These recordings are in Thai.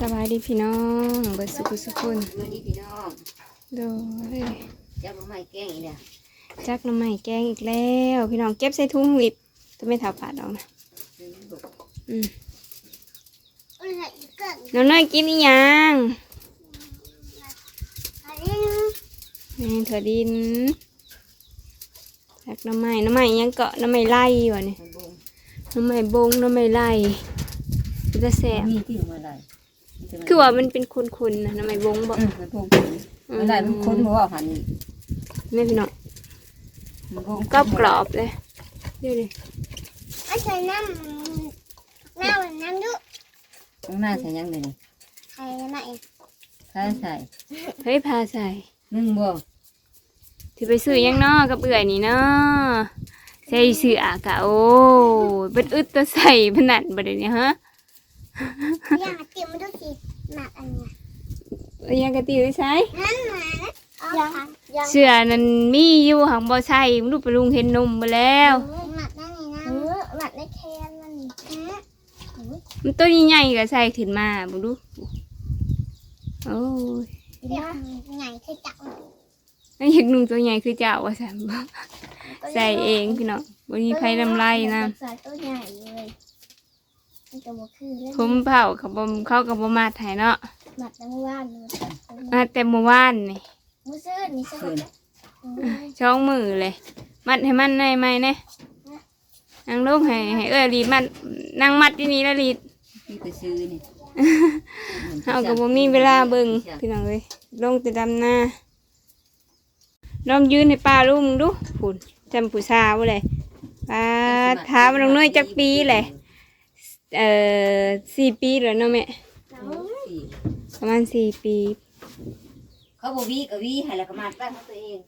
สบายดีพี่น้องเบิดสุขสุขคนมาดีพี่น้องโดยเจ้าบ่ไม่แกล้งอีเนี่ยจักน้ำใหม่แกงอีกแล้ว พี่น้องเก็บใส่ถุงลิบจะไม่เท่าผาดออกนะอืมน้องน้อยกินอีหยังแม่ถั่วดินจักน้ำใหม่น้ำใหม่ยังเกาะน้ำใหม่ไล่วะเนี่ยมันบ่งน้ำใหม่บงน้ำใหม่ไล่มันจะแสบมีที่มาได้ คือว่ามันเป็นคนๆนะน้ำใหม่บงบอกอืมมันบ่งมันได้มันคนบ่ว่าหันแม่พี่น้องมันบ่งกรอบกรอบๆเลยเดี๋ยวดิเอาใส่น้ำน้ำน้ำดุข้างหน้าใส่ยังเลยนี่ใส่น้ำเองถ้าใส่เฮ้ยพาใส่ นึ่งบ่ถือไปซื้อยังเนาะกับเอื่อยนี่เนาะใส่เสื้อกะโอ้ยเป็นอึดตัวใส่พนันบ่ได้เนี่ยฮะอ ยากจิ้มดูสิหนักอันเนี้ยเอายังกะติไว้ใช้นั่นมานะยังยังเสื้อนั้นมีอยู่หังบ่ใส่มันดูปลุงเห็นนมไปแล้วหมัดนั่นนี่นะหมัดในแคนมันนี่ฮะมันตัวใหญ่ๆก็ใส่ขึ้นมาบ่ดูโอ้ยเดี๋ยวใหญ่คือจับไม่อยากนุ่งตัวใหญ่คือเจ้าว่าซั่นบ่ใส่เองพี่น้องบ่มีไผนำลายนะใส่ตัวใหญ่เลย มันจะบ่คือเล่นผมเผาเขาบ่เขาก็บ่มาถ่ายเนาะหมัดน้ำว่านมันมาแต่เมื่อวานนี่มือซื่อนี่ซื่อช่องมือเลย มัดให้มันในไหมเนี่ยนางลูกให้ให้เออรีดมัดนางมัดที่นี่แล้วรีดที่ไปซื้อนี่เอากับบ่มีเวลาเบิ่งพี่น้องเลยลงแต่ดำหน้าลองยืนให้ป้าลูกมึงดูผุนจำผู้สาวเลยป้าถามน้องน้อยจักปีเลย เอ่อสี่ปีแล้วเนาะแม่ประมาณสี่ปี เขาบ่วีก็วีให้แล้วก็มาตั้งตัวเอง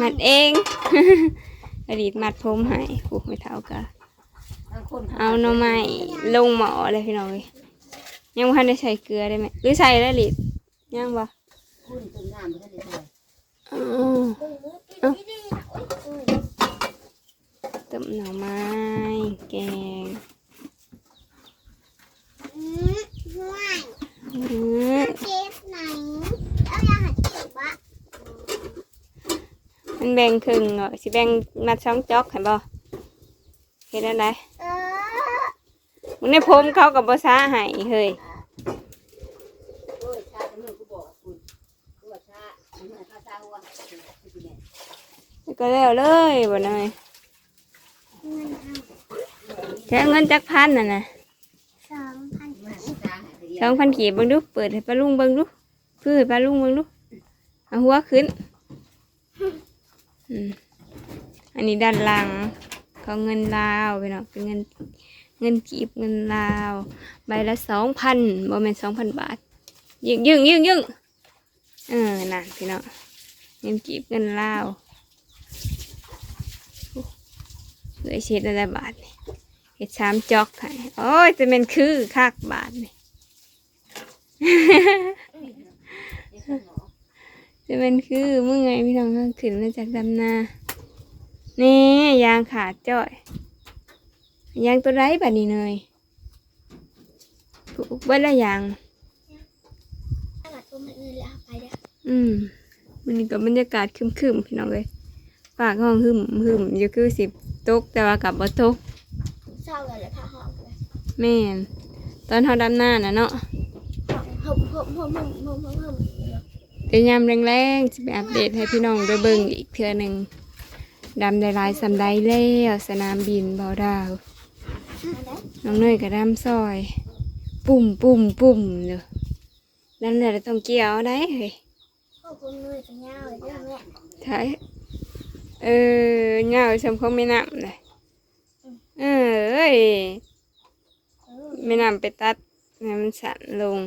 มัดเองอดีตมัดผมให้ผูกไม่เท่ากันทั้งคนเอาหน่อไม้ลงหมอเลยพี่น้องเว้ยยังบ่ทันได้ใส่เกลือได้ไหมหรือใส่แล้วลิดยังบ่คุณต้นน้ำบ่ทันได้ใส่ อ๋อต้มหน่อไม้ แกงอืมห่วยอื้อเจ็บไหนเอายาหัดเจ็บวะมันแบ่งครึ่งเหรอสิแบ่งมัดช่องจอกให้บ่เฮ็ดได้ไดเออมึงในผมเขากับบ่ซาให้เฮ้ยโอ้ยชาแต่มื้อกูบอกคุณกูว่าชามื้อข้าชาหัวสิแม่แล้วก็แล้วเลยบ่นายเงินเอา ใช้เงินจักพันน่ะนะสองพันมื้อชาให้เดียสองพันกีบเบิ่งดู เปิดให้ป้าลุงเบิ่งดูพื้ให้ป้าลุงเบิ่งดูเอาหัวขึ้นอืมอันนี้ด้านหลังของเงินลาวพี่น้องเป็นเงินเงินกีบเงินลาว ใบละสองพันบ่แม่นสองพันบาทยึงยึงยึงยึงเออนั่นพี่น้องเงินกีบเงินลาว เหลือเช็ดอะไรบาทนี่เห็ดสามจอกให้โอ้ยจะเป็นคือคักบาทนี่จะเป็นคือเมื่อไงพี่น้องก็ขึ้นมาจากดำนา นี่ยางขาดจ้อยยางตัวไรแบบนี้เลยถูกเบิ้ลละยางถ้าหลักตัวมันอื่นแล้วไปเด้ออืมมันนี่ก็บรรยากาศครึมๆพี่น้องเลยปากห้องหึมหึมอยู่คือสิบ ตกแต่ว่ากับบ่ตกเศร้าเลยเลยพาหอมเลยแม่นตอนเฮาดำนาน่ะเนาะหอมหอมหอมหอมหอมหอมหอมเดี๋ยวยามแรงๆจะไปอัปเดตให้พี่น้องได้เบิ่งอีกเทื่อหนึ่งดำได้หลายสำได้แล้วสนามบินเบาดาวน้องเนยกับดำซอย ปุ่มปุ่มปุ่มเด้อนั่นแหละต้องเกี่ยวได้เฮ้ยขอบคุณมือกันยาวเลยเด้อแม่ใช่เออ เงาชมเขาไม่นำเลยเออเอ้ยเออไม่นำไปตัดให้มันสั่นลง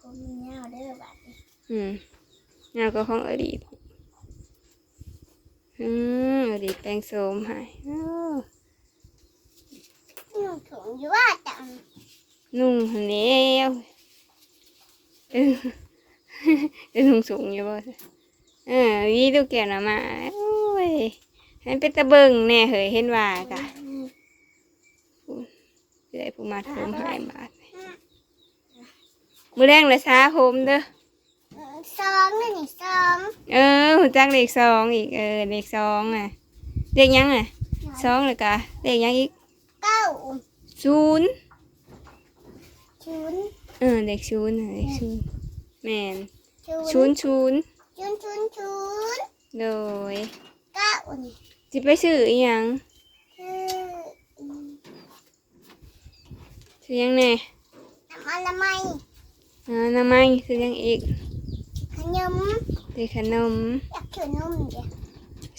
ผมมันยาวเด้อบัดนี้อืมเงาก็ของอดีตอืมอดีตแต่งโสมให้เออหนูถุงอยู่ว่าจังนุ่งหันแล้วเออจะนุ่งสูงอยู่บ่เออวีดูแก่น่ะมาโอ้ย ให้เป็นตะเบิงแน่เหยเห็นว่ากะเดี๋ยวผู้มาทมหายบาทมือแรงเลยซาผมเด้อสองนี่นี่สองเออหูจักเลขสองอีกเออเลขสองอะเลขหยังอะสองเลยกะเลขหยังอีกเก้าศูนย์ศูนย์เออเลขศูนย์น่ะเลขศูนย์แม่นศูศูนนย์ย์ศูนย์ศูนย์ศูนย์ศูนย์โดยเก้านี่สิไปซื้ออีหยังคืออืมซื้อหยังแน่น้ำมันละไมอ่าน้ำมันซื้อหยังอีกขนมซื้อขนมอยากถือนมเดี๋ยว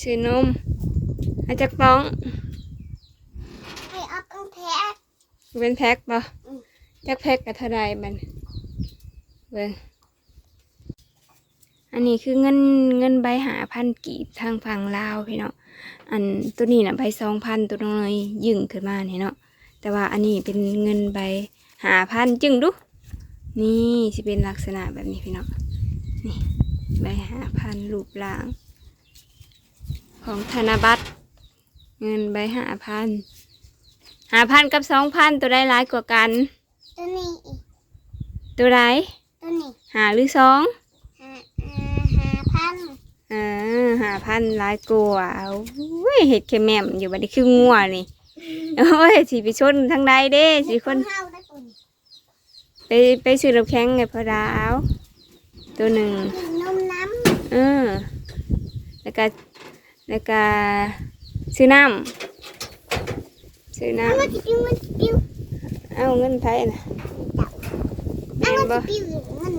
ซื้อนมอาจักป้องให้เอาเป็นแพ้เป็นแพ็คบ่อืม จักแพ็คกับเท่าใดบัดเบิ่ง อันนี้คือเงินเงินใบหาพันกีบทางฝั่งลาวพี่เนาะอันตัวนี้น่ะใบสองพันตัวน้อยยึ่งขึ้นมาเนี่ยเนาะแต่ว่าอันนี้เป็นเงินใบหาพันจึงดู นี่สิเป็นลักษณะแบบนี้พี่เนาะนี่ใบหาพันรูปร่าง ของธนบัตร เงินใบหาพันหาพันกับสองพันตัวได้ร้ายกว่ากัน ตัวนี้อีกตัวไรตัวนี้หาหรือสองหาหาหาพัน อ่าหาพันร้ายกว่าอุ้ยเห็ดแค่แม่มอยู่บัดนี้คืองัวนี่โอ้ยสิไปชนทางใดเด้สิคนเฮาได้ตัวนี้ไปไปซื้อน้ำแข็งไงพอดาวตัวหนึ่งกินนมน้เออแล้วก็แล้วก็ซื้อน้ำซื้อำน้มันจะปิ้วมันจะปิ้วำเอาเงินไทยนะแล้แม่วนมันบ่จะปิ้วมัน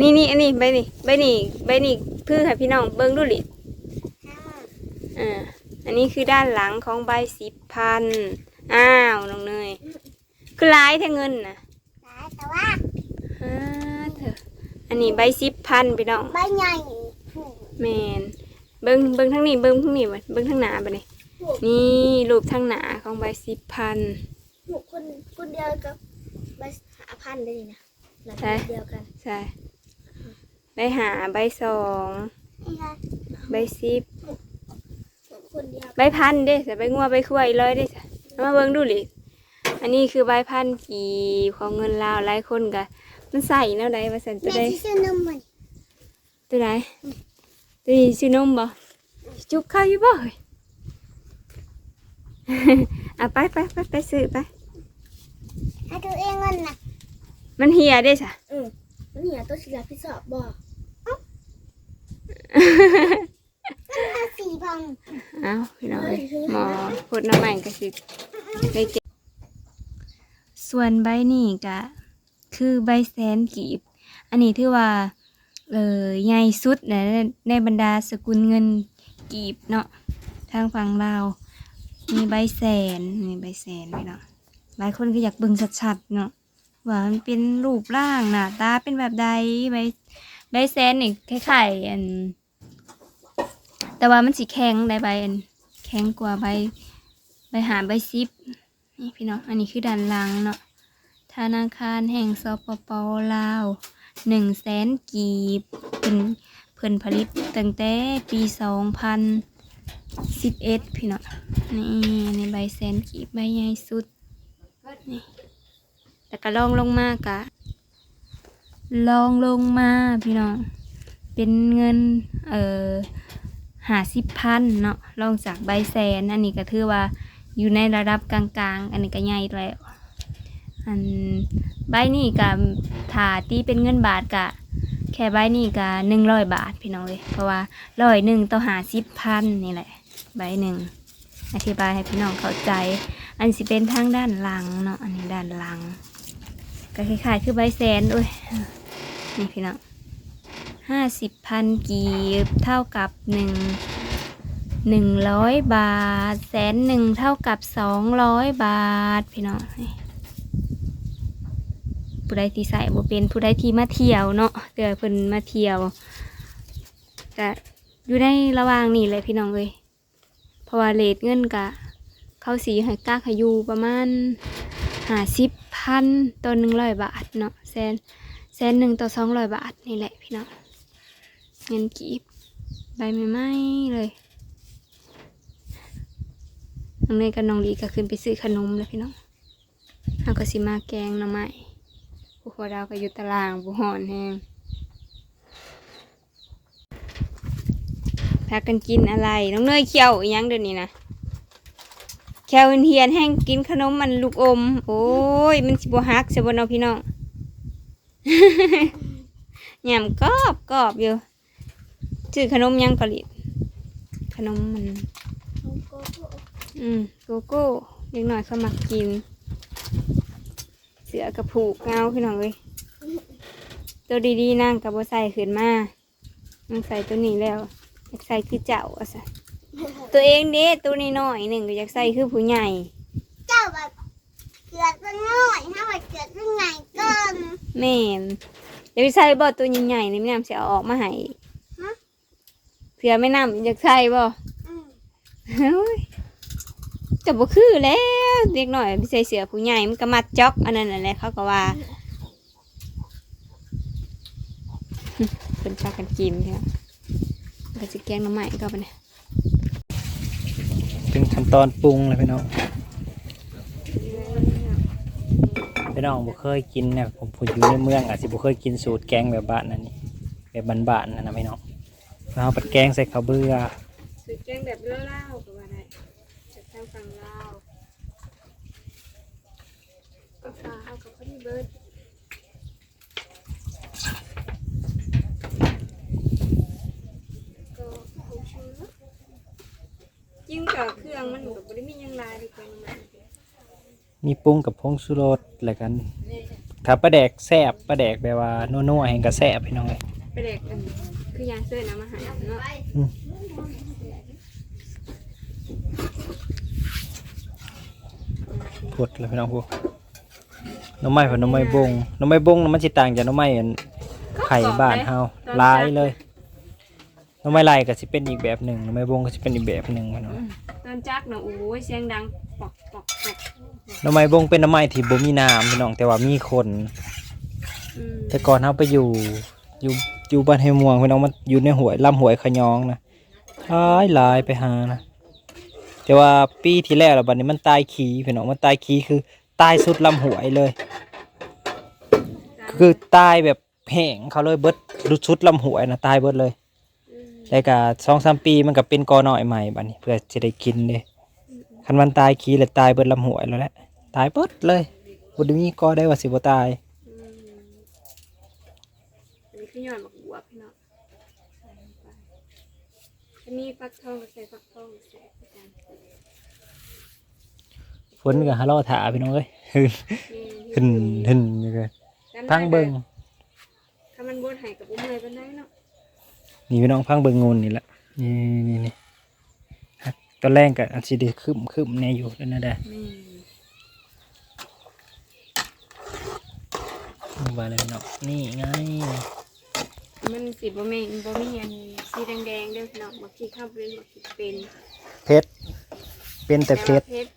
นี่นี่นี่อันนี้ใบนี่ใบนี่ใบนี่เพื่อให้พี่น้องเบิ้งดูลิห้าอ่าอันนี้คือด้านหลังของใบสิบพันอ้าวน้องเนยคือร้ายแท้เงินนะหลายแต่ว่าอ่าเถอะอันนี้ใบสิบพันพี่น้องใบใหญ่ผูกแมนเบิ้งเบิ้งทั้งนี้เบิ้งทั้งนี้บัดเบิ้งทั้งหนาไปนี่นี่รูปทั้งหนาของใบสิบพันผูกคนคนเดียวกับใบหาพันได้นะหลังใช่เดียวกันใช่ ใบหาใบสองนี่ค่ะใบสิบผูกคนเดียวใบพันเด้แต่ใบงัวใบคุ้ยเลยเด้จ้ะเอามาเบิ้งดูลิอันนี้คือใบพันกีบของเงินลาวหลายคนกะมันใส่แนวใดมาสันตัวแม่ใดที่ซื้อนมมันตัวใดตัวนี้ชื่อนมบ่จุกข้าวอยู่บ่เฮ้ยอะไปไปไปไปซื้อไปให้ตัวเองเงินนะมันเหียได้จ้ะอืมนี่อะตัวสีเหลืองพี่สอบบอกเอา สี่พันเอาพี่น้องเอ้ยหมอพดน้ำใหม่ก็สิไปเก็บส่วนใบนี้ก็คือใบแสนกีบ อันนี้ถือว่าเออใหญ่สุดในในบรรดาสกุลเงินกีบเนาะทางฝั่งลาวมีใบแสนมีใบแสนพี่เนาะหลายคนก็อยากเบิ่งชัดๆเนาะว่ามันเป็นรูปร่างหน้าตาเป็นแบบใดใบใบแสนนี่คล้ายๆอัน แต่ว่ามันสีแข็งได้ใบอันแข็งกว่าใบใบหาใบซิปนี่พี่น้องอันนี้คือด้านลังเนาะธนาคารแห่งสปปลาวหนึ่งแสนกีบเป็นเพิ่นผลิตตั้งแต่ปีสองพันสิบเอ็ดพี่น้องนี่อันใบแสนกีบใบใหญ่สุดนี่แล้วก็ลองลงมากะลองลงมาพี่น้องเป็นเงินเอ่อ หาสิบพันเนาะลองจากใบแสนอันนี้ก็ถือว่าอยู่ในระดับกลางๆ อันนี้ก็ใหญ่แล้วอันใบนี้กับถาตีเป็นเงินบาทกะแค่ใบนี้กะหนึ่งร้อยบาทพี่น้องเลยเพราะว่าร้อยหนึ่งต่อหาสิบพันนี่แหละ ใบหนึ่งอธิบายให้พี่น้องเข้าใจ อันสิเป็นทางด้านหลังเนาะอันนี้ด้านหลังก็คล้ายๆคือใบแสนด้วยนี่พี่น้อง ห้าสิบพันกีบเท่ากับหนึ่งหนึ่งร้อยบาท แสนหนึ่งเท่ากับสองร้อยบาท พี่น้องผู้ใดที่ใส่บ่เป็นผู้ใดที่มาเที่ยวเนาะเตือเพิ่นมาเที่ยวก็อยู่ในระหว่างนี้เลยพี่น้องเลยเพราะว่าเลทเงินกะเขาสีให้กากให้อยู่ประมาณห้าสิบพันต่อหนึ่งร้อยบาทเนาะแสนแสนหนึ่งต่อสองร้อยบาทนี่แหละพี่น้อง เงินกีบใบไม้ไม้เลยน้องเนยกับน้องลีก็ขึ้นไปซื้อขนมแล้วพี่น้องเอาก็สิมาแกงหน่อไม้โอ้รัวดาวก็อยู่ตารางบุหอนแฮงพากันกินอะไร น้องเนยเคี้ยวยังเดี๋ยวนี้นะแควเฮียนแห้งกินขนมมันลูกอม โอ้ย มันสิบฮักสิบนเนาพี่น้องยำกรอบกรอบอยู่ ชื่อขนมหยังกะลิขนมมันน้องโกโก้อืมโกโก้เด็กหน่อยเขามักกิน เสือกระผูกเงาพี่น้องเลยตัวดีๆนั่งกับบัใส่ขึ้นมานั่งใส่ตัวนี้แล้วอยากใส่คือเจ้าอะสะตัวเองเด้ตัวนี้น้อยๆหนึ่งก็อยากใส่คือผู้ใหญ่ เจ้าแบบเกิดเป็นน้อยถ้าว่าเกิดเป็นไงเกินแม่นเดี๋ยวไปใส่บ่ตัวใหญ่ๆนี่ไม่นำเสียออกมาให้ฮะ เผื่อไม่นำอยากใส่บ่อืมเฮ้ยจะบ่คือแล้วเด็กหน่อยไปใส่เสือผู้ใหญ่มันก็มัดจ็อกอันนั้นนั่นแหละเขาก็ว่าเป็นปลากันกินเนี่ยก็จะแกงหน้ำใหม่ก็ไปเนี่ยถึงขั้นตอนปรุงเลยพี่น้องพี่น้องบ่เคยกินเนี่ยผมผมอยู่ในเมืองอาจสิบ่เคยกินสูตรแกงแบบบ้านนั่นนี่แบบบ้านๆนั่นนะพี่น้อง เราเอาปัดแกงใส่ข้าวเบื่อสูตรแกงแบบเล่าๆก็ว่าได้จะทางฝั่งลาวก็ปลาเอากับข้าวนี่เบิร์ดก็ผงชูรสจิ้มกับเครื่องมันก็บ่ได้มีหยังหลายดีกว่าน้ำมัน มีปรุงกับผงชูรสแล้วกัน ถ้าปลาแดกแซ่บปลาแดกแบบว่านัวๆแห่งก็แซ่บพี่น้องเอ้ยไปเด็กอัน คือยางเสื้อน้ำอาหารเนาะพูดเลยพี่น้องพูดหน้ำไม้ผัดหน้ำไม้บงหน้ำไม้บงน่ะมันสิต่างจากหน้ำไม้อันไข่บ้านเฮาหลายเลยหน้ำไม้ลายก็สิเป็นอีกแบบหนึ่งหน้ำไม้บงก็สิเป็นอีกแบบหนึ่งพี่น้องตอนจักเนาะโอ้ยเสียงดังปอกปอกปอกหน้ำไม้บงเป็นหน้ำไม้ที่บ่มีน้ำพี่น้องแต่ว่ามีคน อืมแต่ก่อนเราไปอยู่อยู่ อยู่บ้านไฮม่วงพี่น้องมันอยู่ในหวยลำหวยขยองนะหลายหลายไปหานะแต่ว่าปีที่แล้วละบัดนี้มันตายขีพี่น้องมันตายขีคือตายสุดลำหวยเลย คือตายแบบแห้งเขาเลยเบิดรุดสุดลำหวยนะตายเบิดเลยแล้วก็สองสามปีมันก็เป็นกอหน่อยใหม่บัดนี้เพื่อจะได้กินเลยคันมันตายขีเลยตายเบิดลำหวยแล้วแหละตายเบิดเลยบุดมีกอได้ว่าสิบตายอันนี้คือยอดบักบวบพี่เนาะใส่ลงไป ถ้ามีฟักทองก็ใส่ฟักทองใส่ไปกันฝนกับฮาร์ลถาพี่น้องเอ้ยขึ้นขึ้นอยู่เลยจำได้พังเบิงถ้ามันบดให้กับอุ้มเลยเป็นได้เนาะนี่พี่น้องพังเบิงงูนี่แหละนี่นี่นี่ครับตอนแรกกับอันซีดีคึมคึมแน่อยู่แล้วนะเด้อแม่นี่ว่าเลยพี่น้องนี่ไง มันสีบ่แม่นบ่มีอันสีแดงๆเด้อพี่น้องบักขี้ข้าวเป็นบักขี้เป็นเพชรเป็นแต่เพชรเพชร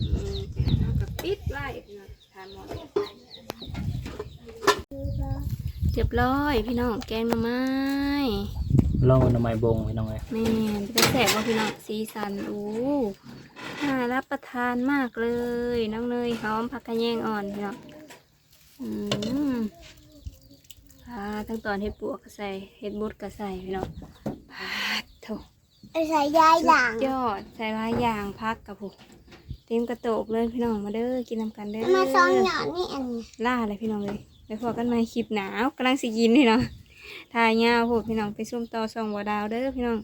อืมเอากับปิดไว้พี่น้องทานหมดเรียบร้อยพี่น้องแกงหน่อไม้ลองหน่อไม้บงพี่น้องเลยแม่นเป็นแสบว่าพี่น้องสีสันอู้น่ารับประทานมากเลย น้องเนยหอมผักกระแยงอ่อนพี่น้องอืม อ่าทั้งตอนเห็ดปวกก็ใส่เห็ดบดก็ใส่พี่น้องพาดโถไอ้สายยายหลังยอดใส่หลายอย่างพักกับผมเต็มกระโตกเลยพี่น้องมาเด้อกินน้ำกันเด้อมาซองหยอดนี่อันนี้ล่าเลยพี่น้องเลยไปพอกันใหมาคลิปหนาวกำลังสิกินพี่น้องทายยาวพวกพี่น้องไปซุ่มต่อซองบัวดาวเด้อพี่น้อง